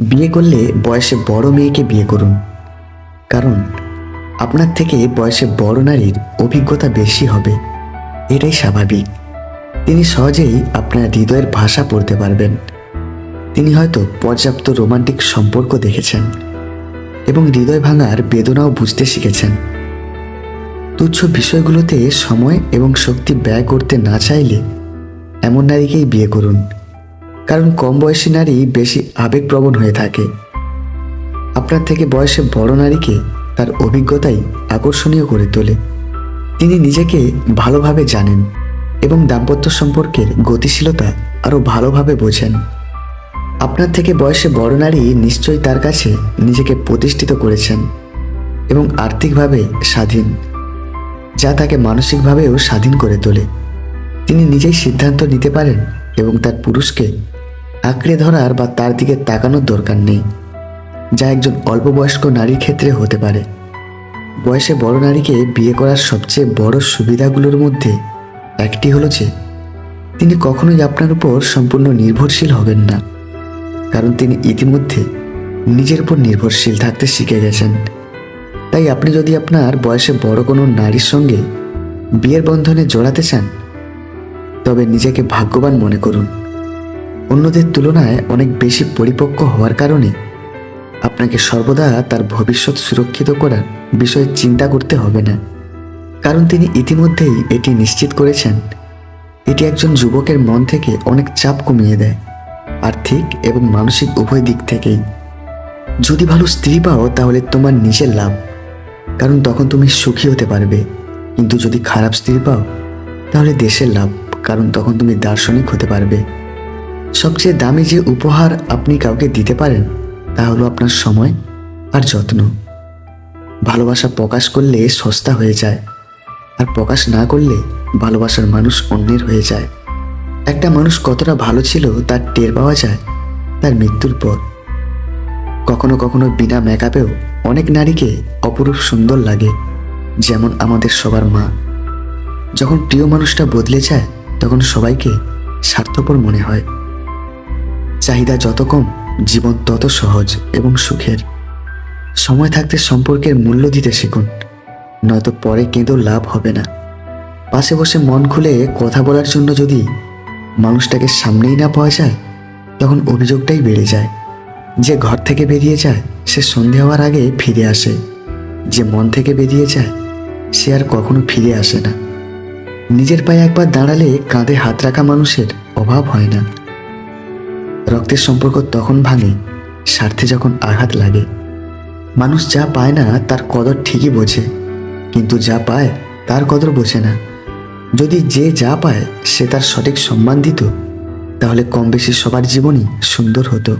বিয়ে করলে বয়সে বড় মেয়েকে বিয়ে করুন। কারণ আপনার থেকে বয়সে বড় নারীর অভিজ্ঞতা বেশি হবে। এটাই স্বাভাবিক। তিনি সহজেই আপনার হৃদয়ের ভাষা পড়তে পারবেন। তিনি হয়তো পর্যাপ্ত রোমান্টিক সম্পর্ক দেখেছেন এবং হৃদয় ভাঙার বেদনাও বুঝতে শিখেছেন। তুচ্ছ বিষয়গুলোতে সময় এবং শক্তি ব্যয় করতে না চাইলে এমন নারীকেই বিয়ে করুন। কারণ কম বয়সী নারী বেশি আবেগপ্রবণ হয়ে থাকে। আপনার থেকে বয়সে বড় নারীকে তার অভিজ্ঞতাই আকর্ষণীয় করে তোলে। তিনি নিজেকে ভালোভাবে জানেন এবং দাম্পত্য সম্পর্কের গতিশীলতা আরও ভালোভাবে বোঝেন। আপনার থেকে বয়সে বড় নারী নিশ্চয়ই তার কাছে নিজেকে প্রতিষ্ঠিত করেছেন এবং আর্থিকভাবে স্বাধীন, যা তাকে মানসিকভাবেও স্বাধীন করে তোলে। তিনি নিজেই সিদ্ধান্ত নিতে পারেন এবং তার পুরুষকে আঁকড়ে ধরার বা তার দিকে তাকানোর দরকার নেই, যা একজন অল্প বয়স্ক নারীর ক্ষেত্রে হতে পারে। বয়সে বড় নারীকে বিয়ে করার সবচেয়ে বড় সুবিধাগুলোর মধ্যে একটি হলো যে, তিনি কখনোই আপনার উপর সম্পূর্ণ নির্ভরশীল হবেন না, কারণ তিনি ইতিমধ্যে নিজের উপর নির্ভরশীল থাকতে শিখে গেছেন। তাই আপনি যদি আপনার বয়সে বড় কোনো নারীর সঙ্গে বিয়ের বন্ধনে জড়াতে চান, তবে নিজেকে ভাগ্যবান মনে করুন। অন্যদের তুলনায় অনেক বেশি পরিপক্ক হওয়ার কারণে আপনাকে সর্বদা তার ভবিষ্যৎ সুরক্ষিত করার বিষয়ে চিন্তা করতে হবে না। কারণ তিনি ইতিমধ্যেই এটি নিশ্চিত করেছেন। এটি একজন যুবকের মন থেকে অনেক চাপ কমিয়ে দেয়, আর্থিক এবং মানসিক উভয় দিক থেকেই। যদি ভালো স্ত্রী পাও, তাহলে তোমার নিজের লাভ। কারণ তখন তুমি সুখী হতে পারবে। কিন্তু যদি খারাপ স্ত্রী পাও, তাহলে দেশের লাভ। কারণ তখন তুমি দার্শনিক হতে পারবে। সবচেয়ে দামি যে উপহার আপনি কাউকে দিতে পারেন, তা হলো আপনার সময় আর যত্ন। ভালোবাসা প্রকাশ করলে সস্তা হয়ে যায়, আর প্রকাশ না করলে ভালোবাসার মানুষ অন্যের হয়ে যায়। একটা মানুষ কতটা ভালো ছিল তার টের পাওয়া যায় তার মৃত্যুর পর। কখনো কখনো বিনা মেকআপেও অনেক নারীকে অপরূপ সুন্দর লাগে, যেমন আমাদের সবার মা। যখন প্রিয় মানুষটা বদলে যায়, তখন সবাইকে স্বার্থপর মনে হয়। চাহিদা যত কম, জীবন তত সহজ এবং সুখের। সময় থাকতে সম্পর্কের মূল্য দিতে শিখুন, নয়তো পরে কেঁদেও লাভ হবে না। পাশে বসে মন খুলে কথা বলার জন্য যদি মানুষটাকে সামনেই না পাওয়া যায়, তখন অভিযোগটাই বেড়ে যায়। যে ঘর থেকে বেরিয়ে যায়, সে সন্ধে হওয়ার আগে ফিরে আসে। যে মন থেকে বেরিয়ে যায়, সে আর কখনো ফিরে আসে না। নিজের পায়ে একবার দাঁড়ালে কাঁধে হাত রাখা মানুষের অভাব হয় না। রক্তের সম্পর্ক তখন ভাঙে, স্বার্থে যখন আঘাত লাগে। মানুষ যা পায় না, তার কদর ঠিকই বোঝে, কিন্তু যা পায়, তার কদর বোঝে না। যদি যে যা পায়, সে তার সঠিক সম্মান দিত, তাহলে কম বেশি সবার জীবনই সুন্দর হতো।